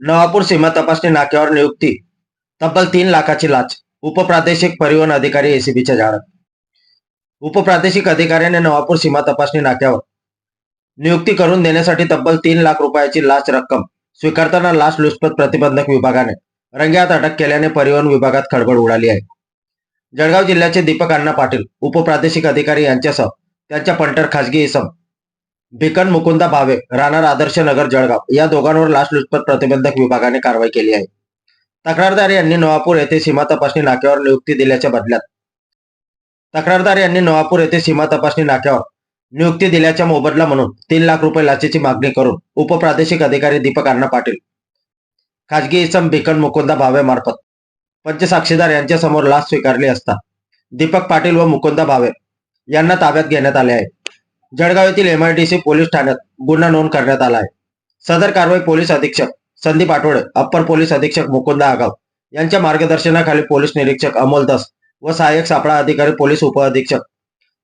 नवापूर सीमा तपासणी नाक्यावर नियुक्ती. तब्बल तीन लाखाची लाच. उपप्रादेशिक परिवहन अधिकारी एसीबीच्या जाळ्यात उपप्रादेशिक अधिकाऱ्याने नवापूर सीमा तपासणी नाक्यावर नियुक्ती करून देण्यासाठी तब्बल तीन लाख रुपयाची लाच रक्कम स्वीकारताना लाच लुचपत प्रतिबंधक विभागाने रंग्यात अटक केल्याने परिवहन विभागात खळबळ उडाली आहे. जळगाव जिल्ह्याचे दीपक अण्णा पाटील उपप्रादेशिक अधिकारी यांच्यासह त्यांच्या पंटर खासगी इसम भिकन मुकुंदा भावे राहणार आदर्श नगर जळगाव. या दोघांवर लाचलुचपत प्रतिबंधक विभागाने कारवाई केली आहे. तक्रारदार यांनी नवापूर येथे सीमा तपासणी नाक्यावर नियुक्ती दिल्याच्या बदल्यात. तक्रारदार यांनी नवापूर येथे सीमा तपासणी नाक्यावर नियुक्ती दिल्याच्या मोबदला म्हणून तीन लाख रुपये लाचेची मागणी करून उपप्रादेशिक अधिकारी दीपक अण्णा पाटील खाजगी इसम भिकन मुकुंदा भावे मार्फत पंचसाक्षीदार यांच्या समोर लाच स्वीकारली असता दीपक पाटील व मुकुंदा भावे यांना ताब्यात घेण्यात आले आहे. जळगाव येथील एमआयडीसी पोलीस ठाण्यात गुन्हा नोंद करण्यात आला आहे. सदर कारवाई पोलीस अधीक्षक संदीप आठवडे अप्पर पोलीस अधीक्षक मुकुंदा आगाव यांच्या मार्गदर्शनाखाली पोलीस निरीक्षक अमोल दास व सहाय्यक सापळा अधिकारी पोलीस उपअधीक्षक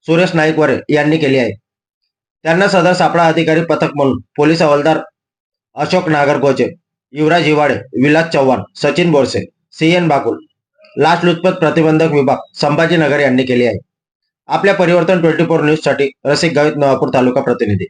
सुरेश नाईकवरे यांनी केली आहे. त्यांना सदर सापळा अधिकारी पथक म्हणून पोलीस हवालदार अशोक नागरगोचे युवराज हिवाडे विलास चव्हाण सचिन बोरसे सी एन बाकुल लाचलुचपत प्रतिबंधक विभाग संभाजीनगर यांनी केली आहे. आपल्या परिवर्तन ट्वेंटी फोर न्यूजसाठी रसिक गावित नवापूर तालुका प्रतिनिधी.